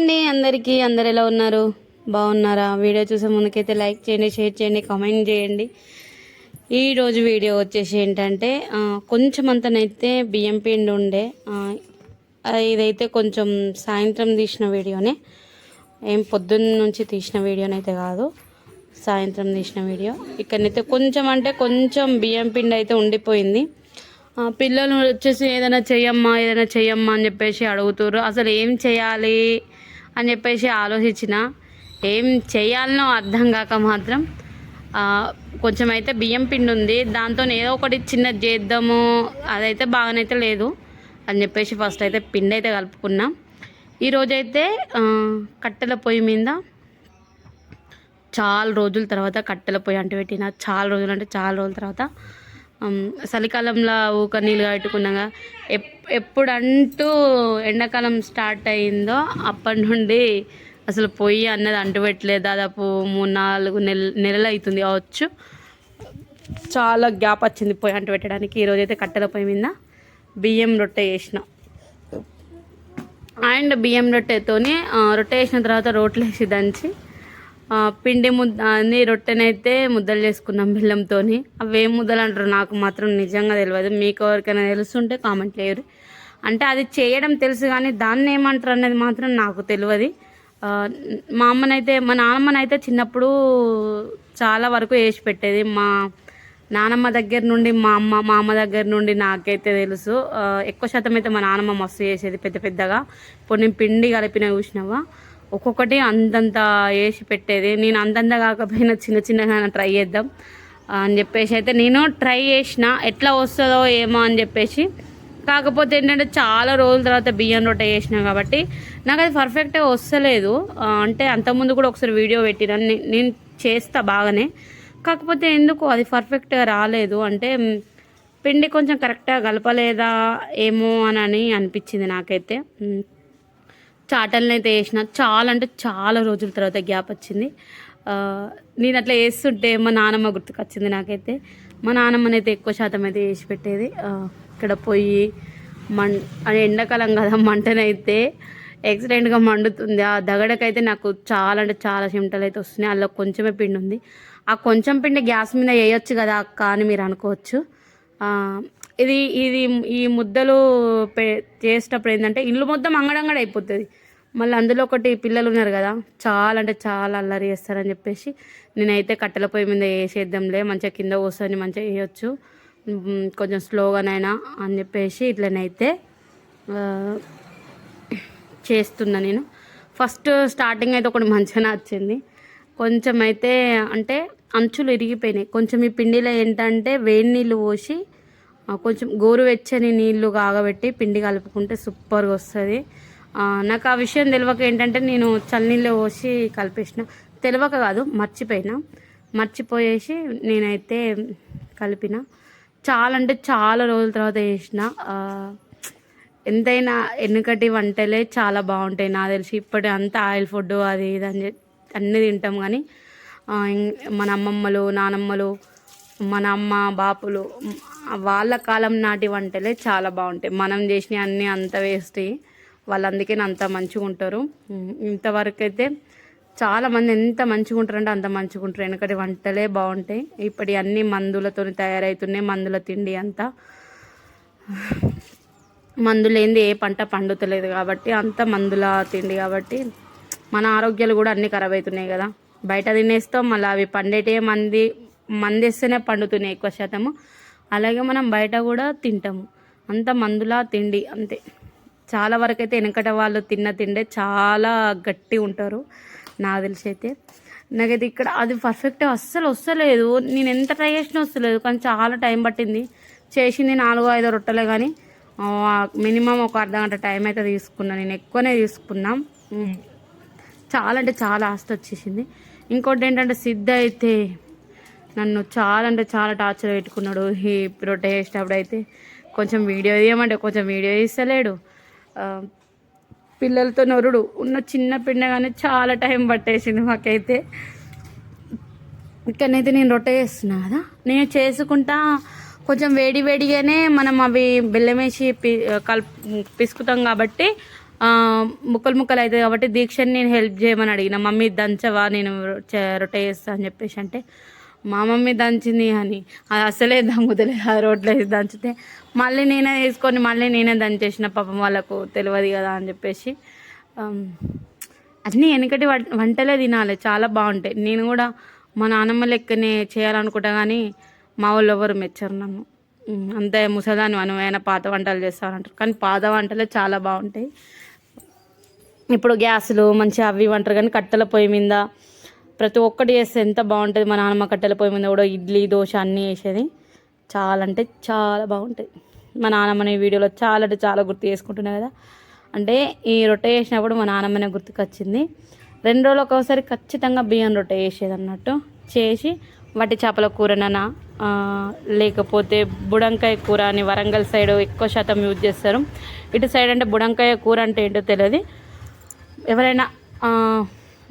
అండి అందరికీ అందరు ఎలా ఉన్నారు? బాగున్నారా? వీడియో చూసే ముందుకైతే లైక్ చేయండి షేర్ చేయండి కామెంట్ చేయండి. ఈరోజు వీడియో వచ్చేసి ఏంటంటే కొంచెం అంతనైతే బియ్యం పిండి ఉండే ఇదైతే కొంచెం సాయంత్రం తీసిన వీడియోనే. ఏం పొద్దున్న నుంచి తీసిన వీడియోనైతే కాదు సాయంత్రం తీసిన వీడియో. ఇక్కడనైతే కొంచెం అంటే కొంచెం బియ్యం పిండి అయితే ఉండిపోయింది. పిల్లలు వచ్చేసి ఏదైనా చెయ్యమ్మా ఏదైనా చెయ్యమ్మా అని చెప్పేసి అడుగుతారు అసలు ఏం చేయాలి అని చెప్పేసి ఆలోచించిన. ఏం చేయాలనో అర్థం కాక మాత్రం కొంచెం అయితే బియ్యం పిండి ఉంది. దాంతో ఏదో ఒకటి చిన్నది చేద్దాము అదైతే బాగానైతే లేదు అని చెప్పేసి ఫస్ట్ అయితే పిండి అయితే కలుపుకున్నాం. ఈరోజైతే కట్టెల పొయ్యి మీద చాలా రోజుల తర్వాత కట్టెల పొయ్యి అంటు పెట్టిన. చాలా రోజులు అంటే చాలా రోజుల తర్వాత చలికాలంలో ఊక నీళ్ళు కట్టుకున్నాగా ఎప్ ఎప్పుడంటూ ఎండాకాలం స్టార్ట్ అయిందో అప్పటి నుండి అసలు పొయ్యి అన్నది అంటు పెట్టలేదు దాదాపు మూడు నాలుగు నెల నెలలు అవుతుంది కావచ్చు. చాలా గ్యాప్ వచ్చింది పొయ్యి అంటు పెట్టడానికి ఈరోజు అయితే కట్టెల పొయ్యి మీద బియ్యం రొట్టె చేసిన. అండ్ బియ్యం రొట్టెతోని రొట్టె వేసిన తర్వాత రోట్లు వేసి దంచి పిండి ముద్ద అన్ని రొట్టెనైతే ముద్దలు చేసుకున్నాం బెల్లంతో అవి ఏం ముద్దలు అంటారు నాకు మాత్రం నిజంగా తెలియదు మీకు ఎవరికైనా తెలుస్తుంటే కామెంట్ లేరు అంటే అది చేయడం తెలుసు కానీ దాన్ని ఏమంటారు అనేది మాత్రం నాకు తెలియదు మా అమ్మనైతే మా నాన్నమ్మనైతే చిన్నప్పుడు చాలా వరకు వేసి పెట్టేది. మా నానమ్మ దగ్గర నుండి మా అమ్మ మా అమ్మ దగ్గర నుండి నాకైతే తెలుసు. ఎక్కువ శాతం అయితే మా నానమ్మ మస్తు చేసేది పెద్ద పెద్దగా. ఇప్పుడు నేను పిండి కలిపిన చూసినావా? ఒక్కొక్కటి అంతంత వేసి పెట్టేది. నేను అంతంత కాకపోయినా చిన్న చిన్నగా ట్రై చేద్దాం. అని చెప్పేసి అయితే నేను ట్రై చేసిన. ఎట్లా వస్తుందో ఏమో అని చెప్పేసి. కాకపోతే ఏంటంటే చాలా రోజుల తర్వాత బియ్యం రొట్టె చేసిన కాబట్టి నాకు అది పర్ఫెక్ట్గా వస్తలేదు. అంటే అంతకుముందు కూడా ఒకసారి వీడియో పెట్టిన. నేను చేస్తా బాగానే. కాకపోతే ఎందుకు అది పర్ఫెక్ట్గా రాలేదు. అంటే పిండి కొంచెం కరెక్ట్గా కలపలేదా ఏమో అని అని అనిపించింది నాకైతే. చాటల్ని అయితే వేసిన చాలా అంటే చాలా రోజుల తర్వాత గ్యాప్ వచ్చింది. నేను అట్లా వేస్తుంటే మా నానమ్మ గుర్తుకొచ్చింది నాకైతే. మా నానమ్మనైతే ఎక్కువ శాతం అయితే వేసి పెట్టేది. ఇక్కడ పొయ్యి మం ఎండాకాలం కదా మంటనైతే ఎక్సలెంట్గా మండుతుంది. ఆ దగడకైతే నాకు చాలా అంటే చాలా చెమటలు అయితే వస్తున్నాయి. అందులో కొంచెమే పిండి ఉంది. ఆ కొంచెం పిండి గ్యాస్ మీద వేయొచ్చు కదా అక్క అని మీరు అనుకోవచ్చు. ఇది ఇది ఈ ముద్దలు పే చేసేటప్పుడు ఏంటంటే ఇల్లు మొత్తం అంగడంగడ అయిపోతుంది. మళ్ళీ అందులో ఒకటి పిల్లలు ఉన్నారు కదా చాలా అంటే చాలా అల్లరి చేస్తారని చెప్పేసి నేనైతే కట్టెల పొయ్యి మీద వేసేద్దాంలే మంచిగా కింద కూర్చొని మంచిగా వేయొచ్చు కొంచెం స్లోగానైనా అని చెప్పేసి ఇట్లనైతే చేస్తున్నా నేను. ఫస్ట్ స్టార్టింగ్ అయితే ఒకటి మంచిగానే వచ్చింది. కొంచెం అయితే అంటే అంచులు ఇరిగిపోయినాయి. కొంచెం ఈ పిండిలో ఏంటంటే వేడి నీళ్ళు పోసి కొంచెం గోరువెచ్చని నీళ్ళు కాగబెట్టి పిండి కలుపుకుంటే సూపర్గా వస్తుంది. నాకు ఆ విషయం తెలియక ఏంటంటే నేను చల్లనీళ్ళు పోసి కలిపేసిన. తెలియక కాదు మర్చిపోయినా. మర్చిపోయేసి నేనైతే కలిపిన. చాలా అంటే చాలా రోజుల తర్వాత చేసిన. ఎంతైనా ఎన్నికటి వంటలే చాలా బాగుంటాయి. నాకు తెలిసి ఇప్పటి అంతా ఆయిల్ ఫుడ్ అది ఇది అని చెప్పి అన్నీ తింటాం కానీ మన అమ్మమ్మలు నానమ్మలు మన అమ్మ బాపులు వాళ్ళ కాలం నాటి వంటలే చాలా బాగుంటాయి. మనం చేసినవి అన్నీ అంత వేస్తాయి వాళ్ళు అందుకే అంత మంచిగా ఉంటారు. ఇంతవరకు అయితే చాలా మంది ఎంత మంచిగా ఉంటారంటే అంత మంచిగా ఉంటారు. ఎందుకంటే వంటలే బాగుంటాయి. ఇప్పటి అన్ని మందులతో తయారవుతున్నాయి మందుల తిండి అంతా. మందులేంది ఏ పంట పండుతలేదు కాబట్టి అంత మందుల తిండి కాబట్టి మన ఆరోగ్యాలు కూడా అన్నీ ఖరాబ్ అవుతున్నాయి కదా. బయట తినేస్తాం మళ్ళీ అవి పండేటే మంది మందేస్తేనే పండుతున్నాయి ఎక్కువ శాతము. అలాగే మనం బయట కూడా తింటాము. అంత మందులా తిండి అంతే. చాలా వరకు అయితే వెనకట వాళ్ళు తిన్న తిండే చాలా గట్టి ఉంటారు నాకు తెలిసి అయితే నాకైతే ఇక్కడ అది పర్ఫెక్ట్ అస్సలు వస్తలేదు. నేను ఎంత ట్రై చేసినా వస్తలేదు కానీ చాలా టైం పట్టింది. చేసింది నాలుగో ఐదో రొట్టెలే కానీ మినిమం ఒక అర్ధ గంట టైం అయితే తీసుకున్నా. నేను ఎక్కువనే తీసుకున్నా. చాలా అంటే చాలా ఆస్తి వచ్చేసింది. ఇంకోటి ఏంటంటే సిద్ధ అయితే నన్ను చాలా అంటే చాలా టార్చర్ పెట్టుకున్నాడు. ఈ రొట్టె చేసేటప్పుడు అయితే కొంచెం వీడియో తీయమంటే కొంచెం వీడియో తీస్తలేడు. పిల్లలతో నొరుడు. ఉన్న చిన్న పిండగానే చాలా టైం పట్టేసింది మాకైతే. ఇక్కడనైతే నేను రొట్టె చేస్తున్నా కదా. నేను చేసుకుంటా కొంచెం వేడి వేడిగానే మనం అవి బెల్లం వేసి పి కలుపు పిసుకుతాం కాబట్టి ముక్కలు ముక్కలు అవుతాయి కాబట్టి దీక్షని నేను హెల్ప్ చేయమని అడిగిన. మమ్మీ దంచవా? నేను రొట్టె చేస్తా అని చెప్పేసి అంటే మా మమ్మీ దంచింది అని. అది అసలే దంగుతలే ఆ రోడ్లో వేసి దంచితే. మళ్ళీ నేనే తీసుకొని మళ్ళీ నేనే దంచేసిన పాపం వాళ్ళకు తెలియదు కదా అని చెప్పేసి. అన్నీ వెనకటి వంటలే తినాలి చాలా బాగుంటాయి. నేను కూడా మా నాన్నమ్మ లెక్కనే చేయాలనుకుంటా కానీ మా వాళ్ళు ఎవరు మెచ్చరు నన్ను. అంతే ముసదాన్ని మనమైనా పాత వంటలు చేస్తానంటారు కానీ పాత వంటలే చాలా బాగుంటాయి. ఇప్పుడు గ్యాసులు మంచిగా అవి వంటరు కానీ కట్టెల పొయ్యి మీద ప్రతి ఒక్కటి చేస్తే ఎంత బాగుంటుంది. మా నాన్నమ్మ కట్టెల పొయ్యి మీద కూడా ఇడ్లీ దోశ అన్నీ వేసేది చాలా అంటే చాలా బాగుంటుంది. మా నాన్నమ్మని ఈ వీడియోలో చాలా అంటే చాలా గుర్తు చేసుకుంటున్నా కదా. అంటే ఈ రొట్టె చేసినప్పుడు మా నాన్నమ్మనే గుర్తుకొచ్చింది. రెండు రోజులు ఒకసారి ఖచ్చితంగా బియ్యం రొట్టె చేసేది అన్నట్టు. చేసి వట్టి చేపల కూరననా లేకపోతే బుడంకాయ కూర అని వరంగల్ సైడ్ ఎక్కువ శాతం యూజ్ చేస్తారు. ఇటు సైడ్ అంటే బుడంకాయ కూర అంటే ఏంటో తెలియదు. ఎవరైనా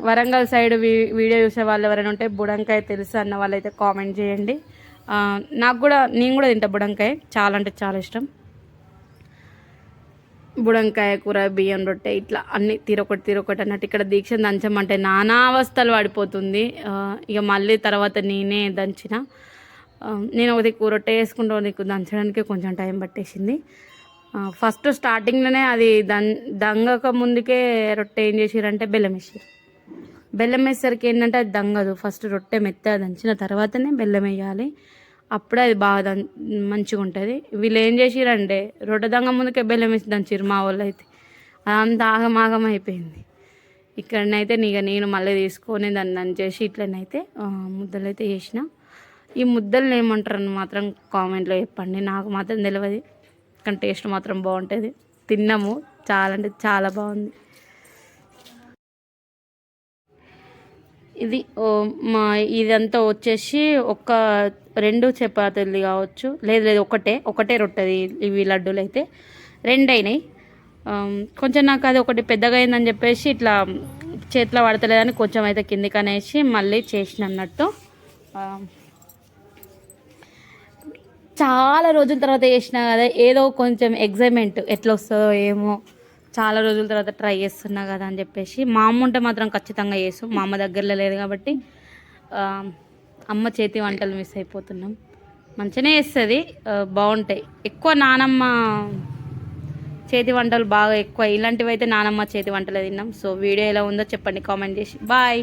వరంగల్ సైడ్ వీ వీడియో చూసే వాళ్ళు ఎవరైనా ఉంటే బుడంకాయ తెలుసు అన్న వాళ్ళైతే కామెంట్ చేయండి. నాకు కూడా నేను కూడా తింటా బుడంకాయ. చాలా అంటే చాలా ఇష్టం. బుడంకాయ కూర బియ్యం రొట్టె ఇట్లా అన్ని తీరొకటి తీరొకటి అన్నట్టు ఇక్కడ దీక్ష దంచమంటే నానా అవస్థలు పడిపోతుంది. ఇక మళ్ళీ తర్వాత నేనే దంచిన. నేను ఒకటి కూర రొట్టె వేసుకుంటూ నీకు దంచడానికి కొంచెం టైం పట్టేసింది. ఫస్ట్ స్టార్టింగ్లోనే అది దం దంగక ముందుకే రొట్టె ఏం చేసిరంటే బెల్లం వేసారు బెల్లం వేసేసరికి ఏంటంటే అది దంగదు. ఫస్ట్ రొట్టె మెత్తగా దంచిన తర్వాతనే బెల్లం వేయాలి. అప్పుడే అది బాగా దం మంచిగా ఉంటుంది. వీళ్ళు ఏం చేసిరంటే రొట్టె దంగ ముందుకే బెల్లం వేసి దంచిరు మా వాళ్ళు అయితే అదంతా ఆగమాగం అయిపోయింది. ఇక్కడనైతే ఇక నేను మళ్ళీ తీసుకొని దాన్ని దంచేసి ఇట్లనైతే ముద్దలు అయితే చేసిన. ఈ ముద్దలు ఏమంటారని మాత్రం కామెంట్లో చెప్పండి. నాకు మాత్రం తెలియదు కానీ టేస్ట్ మాత్రం బాగుంటుంది. తిన్నాము. చాలా అంటే చాలా బాగుంది. ఇది ఓ, మా ఇదంతా వచ్చేసి ఒక రెండు చపాతీలు కావచ్చు. లేదు లేదు ఒకటే ఒకటే రొట్టెది ఇవి లడ్డూలు అయితే. రెండు అయినాయి కొంచెం నాకు అది ఒకటి పెద్దగా అయిందని చెప్పేసి ఇట్లా చేతిలో పడతలేదని కొంచెం అయితే కిందికి అనేసి మళ్ళీ చేసిన అన్నట్టు. చాలా రోజుల తర్వాత చేసిన కదా ఏదో కొంచెం ఎగ్జైట్మెంట్ ఎట్లా వస్తుందో ఏమో. చాలా రోజుల తర్వాత ట్రై చేస్తున్నా కదా అని చెప్పేసి. మా అమ్మ ఉంటే మాత్రం ఖచ్చితంగా చేసు. మా అమ్మ దగ్గరలో లేదు కాబట్టి అమ్మ చేతి వంటలు మిస్ అయిపోతున్నాం. మంచిగానే చేస్తుంది. బాగుంటాయి. ఎక్కువ నానమ్మ చేతి వంటలు బాగా ఎక్కువ. ఇలాంటివి అయితే నానమ్మ చేతి వంటలే తిన్నాం. సో వీడియో ఎలా ఉందో చెప్పండి కామెంట్ చేసి. బాయ్